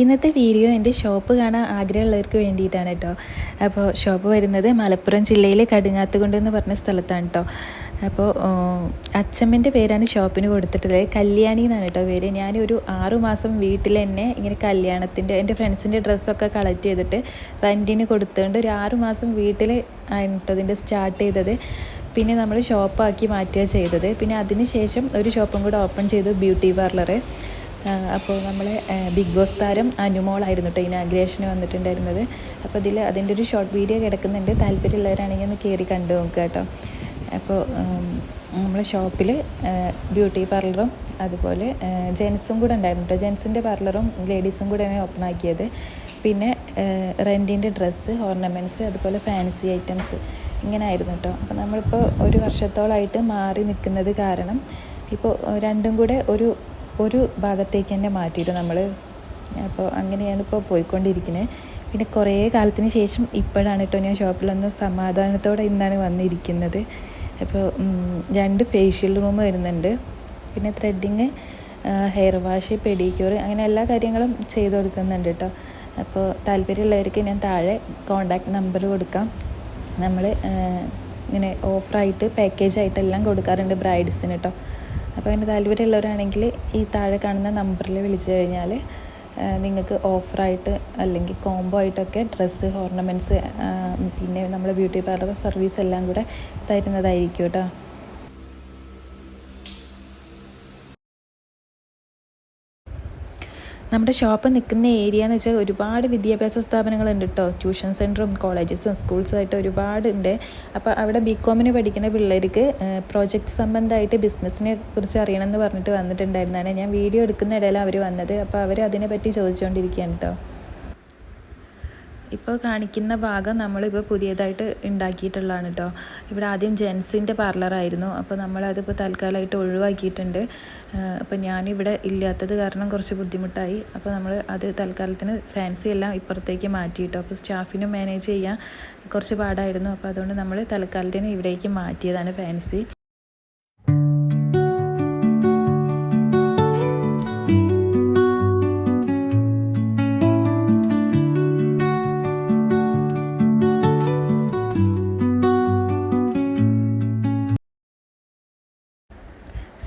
ഇന്നത്തെ വീഡിയോ എന്റെ ഷോപ്പ് കാണാൻ ആഗ്രഹമുള്ളവർക്ക് വേണ്ടിയിട്ടാണ് കേട്ടോ. അപ്പോൾ ഷോപ്പ് വരുന്നത് മലപ്പുറം ജില്ലയിലെ കടുങ്ങാത്തുകൊണ്ട് എന്ന് പറഞ്ഞ സ്ഥലത്താണ് കേട്ടോ. അപ്പോൾ അച്ഛമ്മന്റെ പേരാണ് ഷോപ്പിന് കൊടുത്തിട്ടുള്ളത്. കല്യാണി എന്നാണ് കേട്ടോ പേര്. ഞാനൊരു ആറുമാസം ആറു മാസം വീട്ടിൽ തന്നെ ഇങ്ങനെ കല്യാണത്തിന്റെ എന്റെ ഫ്രണ്ട്സിന്റെ ഡ്രസ്സൊക്കെ കളക്ട് ചെയ്തിട്ട് റെന്റിന് കൊടുത്തുകൊണ്ട് ഒരു ആറുമാസം വീട്ടിൽ ആണ് കേട്ടോ ഇതിന്റെ സ്റ്റാർട്ട് ചെയ്തത്. പിന്നെ നമ്മൾ ഷോപ്പാക്കി മാറ്റുക ചെയ്തത്. പിന്നെ അതിന് ശേഷം ഒരു ഷോപ്പും കൂടെ ഓപ്പൺ ചെയ്തു ബ്യൂട്ടി പാർലർ അപ്പോൾ നമ്മളെ ബിഗ് ബോസ് താരം അനുമോളായിരുന്നു കേട്ടോ ഇനാഗ്രേഷന് വന്നിട്ടുണ്ടായിരുന്നത്. അപ്പോൾ ഇതിൽ അതിന്റെ ഒരു ഷോർട്ട് വീഡിയോ കിടക്കുന്നുണ്ട്. താല്പര്യമുള്ളവരാണെങ്കിൽ ഒന്ന് കയറി കണ്ടു നോക്കുക കേട്ടോ. അപ്പോൾ നമ്മളെ ഷോപ്പിൽ ബ്യൂട്ടി പാർലറും അതുപോലെ ജെൻസും കൂടെ ഉണ്ടായിരുന്നു കേട്ടോ. ജെൻസിന്റെ പാർലറും ലേഡീസും കൂടെയാണ് ഓപ്പൺ ആക്കിയത്. പിന്നെ റെന്റിന്റെ ഡ്രസ്സ് ഓർണമെന്റ്സ് അതുപോലെ ഫാൻസി ഐറ്റംസ് ഇങ്ങനെ ആയിരുന്നു കേട്ടോ. അപ്പോൾ നമ്മളിപ്പോൾ ഒരു വർഷത്തോളമായിട്ട് മാറി നിൽക്കുന്നത് കാരണം ഇപ്പോൾ രണ്ടും കൂടെ ഒരു ഒരു ഭാഗത്തേക്ക് തന്നെ മാറ്റിയിട്ട് നമ്മൾ അപ്പോൾ അങ്ങനെയാണ് ഇപ്പോൾ പോയിക്കൊണ്ടിരിക്കുന്നത് പിന്നെ കുറേ കാലത്തിന് ശേഷം ഇപ്പോഴാണ് കേട്ടോ ഞാൻ ഷോപ്പിലൊന്ന് സമാധാനത്തോടെ ഇന്നാണ് വന്നിരിക്കുന്നത്. അപ്പോൾ രണ്ട് ഫേഷ്യൽ റൂം വരുന്നുണ്ട്. പിന്നെ ത്രെഡിങ് ഹെയർ വാഷ് പെഡിക്യൂർ അങ്ങനെ എല്ലാ കാര്യങ്ങളും ചെയ്ത് കൊടുക്കുന്നുണ്ട് കേട്ടോ. അപ്പോൾ താല്പര്യമുള്ളവർക്ക് ഞാൻ താഴെ കോണ്ടാക്ട് നമ്പർ കൊടുക്കാം. നമ്മൾ ഇങ്ങനെ ഓഫറായിട്ട് പാക്കേജായിട്ടെല്ലാം കൊടുക്കാറുണ്ട് ബ്രൈഡ്സിന് കേട്ടോ. അപ്പോൾ അതിന് താല്പര്യമുള്ളവരാണെങ്കിൽ ഈ താഴെ കാണുന്ന നമ്പറിൽ വിളിച്ചു കഴിഞ്ഞാൽ നിങ്ങൾക്ക് ഓഫറായിട്ട് അല്ലെങ്കിൽ കോംബോ ആയിട്ടൊക്കെ ഡ്രസ്സ് ഓർണമെന്റ്സ് പിന്നെ നമ്മുടെ ബ്യൂട്ടി പാർലർ സർവീസ് എല്ലാം കൂടെ തരുന്നതായിരിക്കും കേട്ടോ. നമ്മുടെ ഷോപ്പ് നിൽക്കുന്ന ഏരിയ എന്ന് വെച്ചാൽ ഒരുപാട് വിദ്യാഭ്യാസ സ്ഥാപനങ്ങളുണ്ട് കേട്ടോ ട്യൂഷൻ സെന്ററും കോളേജസും സ്കൂൾസുമായിട്ട് ഒരുപാട് ഉണ്ട്. അപ്പോൾ അവിടെ ബി കോമിന് പഠിക്കുന്ന പിള്ളേർക്ക് പ്രോജക്റ്റ് സംബന്ധമായിട്ട് ബിസിനസ്സിനെ കുറിച്ച് അറിയണമെന്ന് പറഞ്ഞിട്ട് വന്നിട്ടുണ്ടായിരുന്നാണ് ഞാൻ വീഡിയോ എടുക്കുന്ന ഇടയിൽ അവർ വന്നത്. അപ്പോൾ അവർ അതിനെപ്പറ്റി ചോദിച്ചുകൊണ്ടിരിക്കുകയാണ് കേട്ടോ ഇപ്പോൾ കാണിക്കുന്ന ഭാഗം നമ്മളിപ്പോൾ പുതിയതായിട്ട് ഉണ്ടാക്കിയിട്ടുള്ളതാണ് കേട്ടോ ഇവിടെ ആദ്യം ജെൻസിന്റെ പാർലറായിരുന്നു അപ്പോൾ നമ്മളതിപ്പോൾ തൽക്കാലമായിട്ട് ഒഴിവാക്കിയിട്ടുണ്ട്. അപ്പോൾ ഞാനിവിടെ ഇല്ലാത്തത് കാരണം കുറച്ച് ബുദ്ധിമുട്ടായി. അപ്പോൾ നമ്മൾ അത് തൽക്കാലത്തിന് ഫാൻസി എല്ലാം ഇപ്പുറത്തേക്ക് മാറ്റി കേട്ടോ അപ്പോൾ സ്റ്റാഫിനും മാനേജ് ചെയ്യാൻ കുറച്ച് പാടായിരുന്നു. അപ്പോൾ അതുകൊണ്ട് നമ്മൾ തൽക്കാലത്തിന് ഇവിടേക്ക് മാറ്റിയതാണ് ഫാൻസി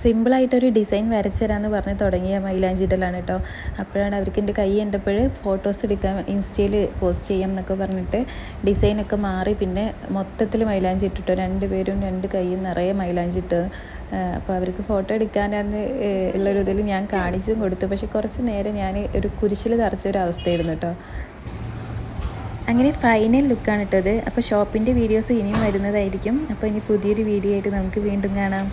സിമ്പിളായിട്ടൊരു ഡിസൈൻ വരച്ചു തരാമെന്ന് പറഞ്ഞ് തുടങ്ങിയ മൈലാഞ്ചി ഇടലാണ് കേട്ടോ അപ്പോഴാണ് അവർക്ക് എന്റെ കൈ കണ്ടപ്പോൾ ഫോട്ടോസ് എടുക്കാൻ ഇൻസ്റ്റയിൽ പോസ്റ്റ് ചെയ്യാം എന്നൊക്കെ പറഞ്ഞിട്ട് ഡിസൈനൊക്കെ മാറി. പിന്നെ മൊത്തത്തിൽ മൈലാഞ്ചി ഇട്ടിട്ടോ. രണ്ട് പേരും രണ്ട് കൈയും നിറയെ മൈലാഞ്ചി ഇട്ട്. അപ്പോൾ അവർക്ക് ഫോട്ടോ എടുക്കാനാന്ന് ഉള്ളൊരു ഇതിൽ ഞാൻ കാണിച്ചും കൊടുത്തു. പക്ഷേ കുറച്ച് നേരം ഞാൻ ഒരു കുരിശിൽ തറച്ച ഒരു അവസ്ഥയായിരുന്നു കേട്ടോ അങ്ങനെ ഫൈനൽ ലുക്കാണ് ഇട്ടത് അപ്പോൾ ഷോപ്പിന്റെ വീഡിയോസ് ഇനിയും വരുന്നതായിരിക്കും. അപ്പോൾ ഇനി പുതിയൊരു വീഡിയോ ആയിട്ട് നമുക്ക് വീണ്ടും കാണാം.